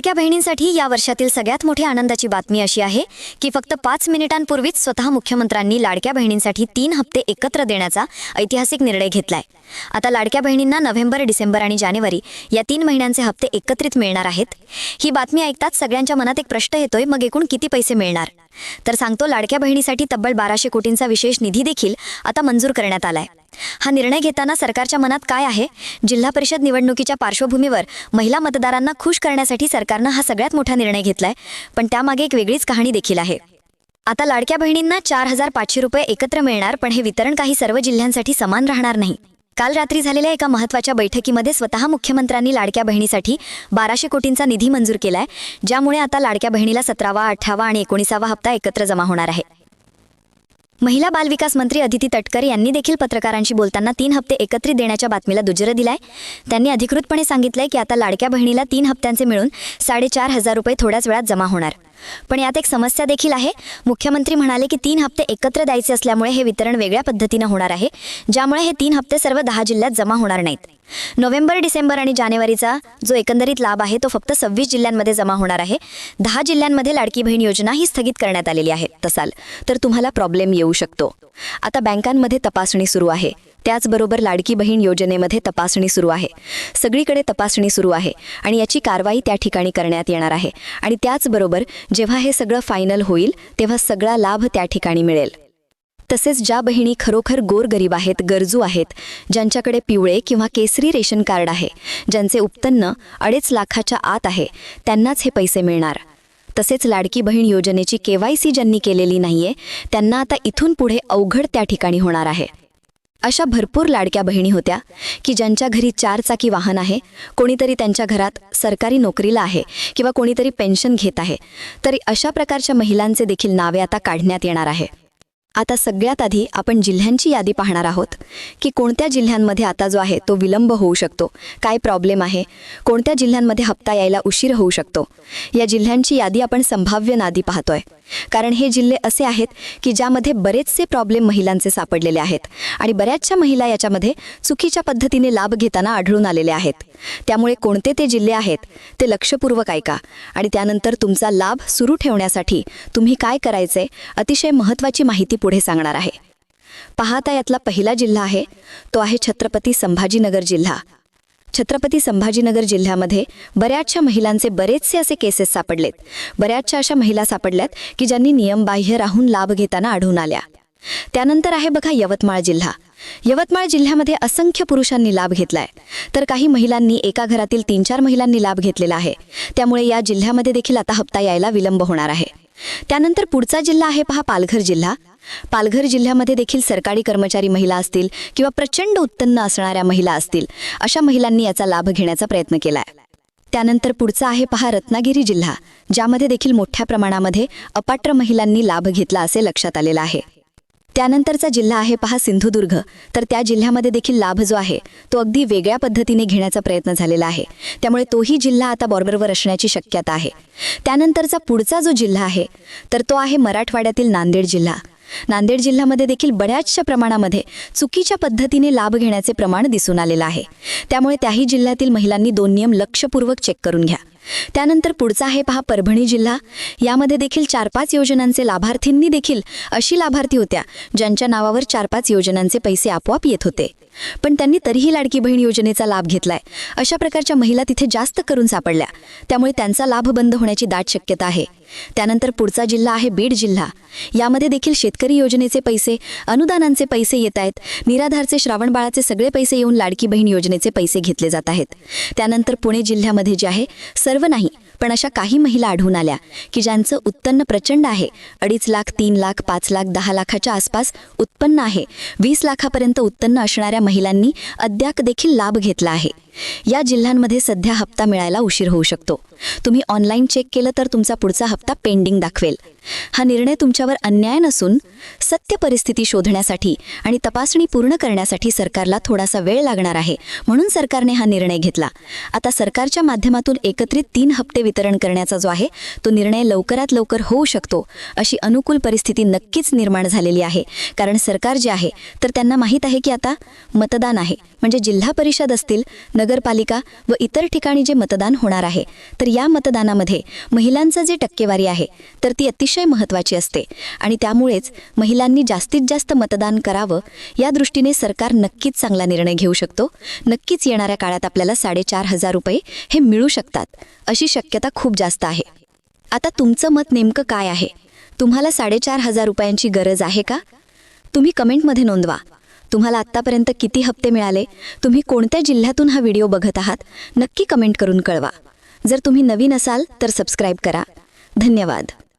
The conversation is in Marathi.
लाडक्या बहिणींसाठी या वर्षातील सगळ्यात मोठी आनंदाची बातमी अशी आहे की फक्त पाच मिनिटांपूर्वीच स्वतः मुख्यमंत्र्यांनी लाडक्या बहिणींसाठी तीन हप्ते एकत्र देण्याचा ऐतिहासिक निर्णय घेतलाय. आता लाडक्या बहिणींना नोव्हेंबर डिसेंबर आणि जानेवारी या तीन महिन्यांचे हप्ते एकत्रित मिळणार आहेत. ही बातमी ऐकताच सगळ्यांच्या मनात एक प्रश्न येतोय मग एकूण किती पैसे मिळणार? तर सांगतो लाडक्या बहिणीसाठी तब्बल बाराशे कोटींचा विशेष निधी देखील आता मंजूर करण्यात आलाय. हा निर्णय घेताना सरकारच्या मनात काय आहे? जिल्हा परिषद निवडणुकीच्या पार्श्वभूमीवर महिला मतदारांना खुश करण्यासाठी सरकारनं हा सगळ्यात मोठा निर्णय घेतलाय पण त्यामागे एक वेगळीच कहाणी देखील आहे. आता लाडक्या बहिणींना चार हजार पाचशे रुपये एकत्र मिळणार पण हे वितरण काही सर्व जिल्ह्यांसाठी समान राहणार नाही. काल रात्री झालेल्या एका महत्त्वाच्या बैठकीमध्ये स्वतः मुख्यमंत्र्यांनी लाडक्या बहिणीसाठी बाराशे कोटींचा निधी मंजूर केलाय ज्यामुळे आता लाडक्या बहिणीला सतरावा अठरावा आणि एकोणीसावा हप्ता एकत्र जमा होणार आहे. महिला बालविकास मंत्री अदिती तटकर यांनी देखील पत्रकारांशी बोलताना तीन हप्ते एकत्रित देण्याच्या बातमीला दुजरं दिलाय. त्यांनी अधिकृतपणे सांगितलंय की आता लाडक्या बहिणीला तीन हप्त्यांचे मिळून साडेचार हजार रुपये थोड्याच वेळात जमा होणार. पण यात एक समस्या देखील आहे. मुख्यमंत्री म्हणाले की तीन हप्ते एकत्र द्यायचे असल्यामुळे हे वितरण वेगळ्या पद्धतीनं होणार आहे. ज्यामुळे हे तीन हप्ते सर्व दहा जिल्ह्यात जमा होणार नाहीत. नोव्हेंबर डिसेंबर आणि जानेवारीचा जो एकंदरीत लाभ आहे तो फक्त सव्वीस जिल्ह्यांमध्ये जमा होणार आहे. दहा जिल्ह्यांमध्ये लाडकी बहीण योजना ही स्थगित करण्यात आलेली आहे. तसाल तर तुम्हाला प्रॉब्लेम येऊ शकतो. आता बँकांमध्ये तपासणी सुरू आहे. त्याचबरोबर लाडकी बहीण योजनेमध्ये तपासणी सुरू आहे. सगळीकडे तपासणी सुरू आहे आणि याची कारवाई त्या ठिकाणी करण्यात येणार आहे. आणि त्याचबरोबर जेव्हा हे सगळं फायनल होईल तेव्हा सगळा लाभ त्या ठिकाणी मिळेल. तसेच ज्या बहिणी खरोखर गोरगरीब आहेत गरजू आहेत ज्यांच्याकडे पिवळे किंवा केसरी रेशन कार्ड आहे ज्यांचे उत्पन्न अडीच लाखाच्या आत आहे त्यांनाच हे पैसे मिळणार. तसेच लाडकी बहीण योजनेची केवायसी ज्यांनी केलेली नाहीये त्यांना आता इथून पुढे अवघड त्या ठिकाणी होणार आहे. अशा भरपूर लाडक्या बहिणी होत्या की ज्यांच्या घरी चार चाकी वाहन आहे कोणीतरी त्यांच्या घरात सरकारी नोकरीला आहे किंवा कोणीतरी पेन्शन घेत आहे तरी अशा प्रकारच्या महिलांचे देखील नावे आता काढण्यात येणार आहे. आता सगळ्यात आधी आपण जिल्ह्यांची यादी पाहणार आहोत की कोणत्या जिल्ह्यांमध्ये आता जो आहे तो विलंब होऊ शकतो काय प्रॉब्लेम आहे कोणत्या जिल्ह्यांमध्ये हप्ता यायला उशीर होऊ शकतो या जिल्ह्यांची यादी आपण संभाव्य नादी पाहतोय. कारण हे जिल्हे असे आहेत की ज्यामध्ये बरेचसे प्रॉब्लेम महिलांचे सापडलेले आहेत. आणि बऱ्याचशा महिला याच्यामध्ये चुकीच्या पद्धतीने लाभ घेताना आढळून आलेले आहेत. त्यामुळे कोणते ते जिल्हे आहेत ते लक्षपूर्वक ऐका. आणि त्यानंतर तुमचा लाभ सुरू ठेवण्यासाठी तुम्ही काय करायचे अतिशय महत्त्वाची माहिती पुढे सांगणार आहे. पाहता यातला पहिला जिल्हा आहे तो आहे छत्रपती संभाजीनगर जिल्हा. छत्रपती संभाजीनगर जिल्ह्यामध्ये बऱ्याचशा महिलांचे बरेचसे असे केसेस सापडलेत. बऱ्याचशा अशा महिला सापडल्यात की ज्यांनी नियमबाह्य राहून लाभ घेताना आढळून आल्या. त्यानंतर आहे बघा यवतमाळ जिल्हा. यवतमाळ जिल्ह्यामध्ये असंख्य पुरुषांनी लाभ घेतलाय. तर काही महिलांनी एका घरातील तीन चार महिलांनी लाभ घेतलेला आहे. त्यामुळे या जिल्ह्यामध्ये देखील आता हप्ता यायला विलंब होणार आहे. त्यानंतर पुढचा जिल्हा आहे पहा पालघर जिल्हा. पालघर जिल्ह्यामध्ये देखील सरकारी कर्मचारी महिला असतील किंवा प्रचंड उत्पन्न असणाऱ्या महिला असतील अशा महिलांनी याचा लाभ घेण्याचा प्रयत्न केलाय. त्यानंतर पुढचा आहे पहा रत्नागिरी जिल्हा ज्यामध्ये देखील मोठ्या प्रमाणामध्ये अपात्र महिलांनी लाभ घेतला असे लक्षात आलेलं आहे. त्यानंतरचा जिल्हा आहे पहा सिंधुदुर्ग तर त्या जिल्ह्यामध्ये देखील लाभ जो आहे तो अगदी वेगळ्या पद्धतीने घेण्याचा प्रयत्न झालेला आहे. त्यामुळे तोही जिल्हा आता बॉर्डरवर असण्याची शक्यता आहे. त्यानंतरचा पुढचा जो जिल्हा आहे तर तो आहे मराठवाड्यातील नांदेड जिल्हा. नांदेड जिल्ह्यामध्ये देखील बऱ्याचशा प्रमाणामध्ये चुकीच्या पद्धतीने लाभ घेण्याचे प्रमाण दिसून आलेलं आहे. त्यामुळे त्याही जिल्ह्यातील महिलांनी दोन नियम लक्षपूर्वक चेक करून घ्या. त्यानंतर पुढचा आहे पहा परभणी जिल्हा. यामध्ये देखील चार पाच योजनांचे लाभार्थींनी देखील अशी लाभार्थी होत्या ज्यांच्या नावावर चार पाच योजनांचे पैसे आपोआप येत होते. पण त्यांनी तरीही लाडकी बहीण योजनेचा लाभ घेतलाय. अशा प्रकारच्या महिला तिथे जास्त करून सापडल्या. त्यामुळे त्यांचा लाभ बंद होण्याची दाट शक्यता आहे. त्यानंतर पुढचा जिल्हा आहे बीड जिल्हा. यामध्ये देखील शेतकरी योजनेचे पैसे अनुदानांचे पैसे येत आहेत. निराधारचे श्रावण बाळाचे सगळे पैसे येऊन लाडकी बहीण योजनेचे पैसे घेतले जात आहेत. त्यानंतर पुणे जिल्ह्यामध्ये जे आहे सर्व नाही पण अशा काही महिला आढळून आल्या की ज्यांचं उत्पन्न प्रचंड आहे. अडीच लाख तीन लाख पाच लाख दहा लाखाच्या आसपास उत्पन्न आहे. वीस लाखापर्यंत उत्पन्न असणाऱ्या महिलांनी अद्याप देखील लाभ घेतला आहे. या जिल्ह्यांमध्ये सध्या हप्ता मिळायला उशीर होऊ शकतो. तुम्ही ऑनलाईन चेक केलं तर तुमचा पुढचा हप्ता पेंडिंग दाखवेल. हा निर्णय तुमच्यावर अन्याय नसून सत्य परिस्थिती शोधण्यासाठी आणि तपासणी पूर्ण करण्यासाठी सरकारला थोडासा वेळ लागणार आहे. म्हणून सरकारने हा निर्णय घेतला. आता सरकारच्या माध्यमातून एकत्रित तीन हप्ते वितरण करण्याचा जो आहे तो निर्णय लवकरात लवकर होऊ शकतो अशी अनुकूल परिस्थिती नक्कीच निर्माण झालेली आहे. कारण सरकार जे आहे तर त्यांना माहीत आहे की आता मतदान आहे. म्हणजे जिल्हा परिषद असतील नगरपालिका व इतर ठिकाणी जे मतदान होणार आहे तर या मतदानामध्ये महिलांचं जे टक्केवारी आहे तर ती अतिशय महत्त्वाची असते. आणि त्यामुळेच महिलांनी जास्तीत जास्त मतदान करावं या दृष्टीने सरकार नक्कीच चांगला निर्णय घेऊ शकतो. नक्कीच येणाऱ्या काळात आपल्याला साडेचार हजार रुपये हे मिळू शकतात अशी शक्यता खूप जास्त आहे. आता तुमचं मत नेमकं काय आहे? तुम्हाला साडेचार हजार रुपयांची गरज आहे का? तुम्ही कमेंटमध्ये नोंदवा. तुम्हाला आत्तापर्यंत किती हप्ते मिळाले? तुम्ही कोणत्या जिल्ह्यातून हा व्हिडिओ बघत आहात? नक्की कमेंट करून कळवा. जर तुम्ही नवीन असाल तर सबस्क्राईब करा. धन्यवाद.